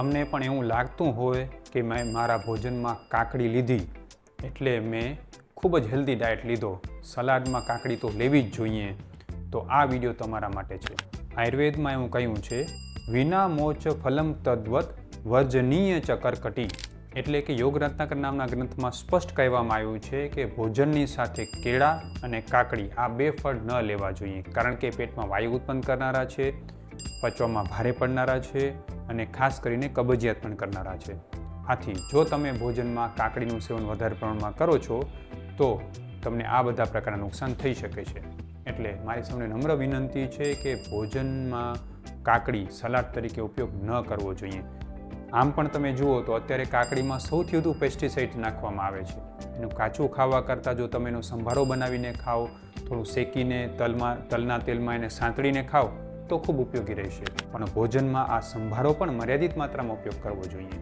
તમને પણ એવું લાગતું હોય કે મેં મારા ભોજનમાં કાકડી લીધી, એટલે મેં ખૂબ જ હેલ્ધી ડાયટ લીધો. સલાડમાં કાકડી તો લેવી જ જોઈએ. તો આ વીડિયો તમારા માટે છે. આયુર્વેદમાં એવું કહ્યું છે વિના મોચ ફલમ તદ્વત વર્જનીય ચકરકટી. કર્કટી એટલે કે યોગ રત્નાકર નામના ગ્રંથમાં સ્પષ્ટ કહેવામાં આવ્યું છે કે ભોજનની સાથે કેળા અને કાકડી આ બે ફળ ન લેવા જોઈએ. કારણ કે પેટમાં વાયુ ઉત્પન્ન કરનારા છે, પચવામાં ભારે પડનારા છે અને ખાસ કરીને કબજિયાત પણ કરનારા છે. આથી, જો તમે ભોજનમાં કાકડીનું સેવન વધારે પ્રમાણમાં કરો છો, તો તમને આ બધા પ્રકારના નુકસાન થઈ શકે છે. એટલે મારી સૌને નમ્ર વિનંતી છે કે ભોજનમાં કાકડી સલાડ તરીકે ઉપયોગ ન કરવો જોઈએ. આમ પણ તમે જુઓ તો અત્યારે કાકડીમાં સૌથી વધુ પેસ્ટિસાઇડ નાખવામાં આવે છે. એનું કાચું ખાવા કરતાં જો તમે એનો સંભારો બનાવીને ખાઓ, થોડું શેકીને તલમાં, તલના તેલમાં એને સાંતળીને ખાઓ તો ખૂબ ઉપયોગી રહેશે. પણ ભોજનમાં આ સંભારો પણ મર્યાદિત માત્રામાં ઉપયોગ કરવો જોઈએ.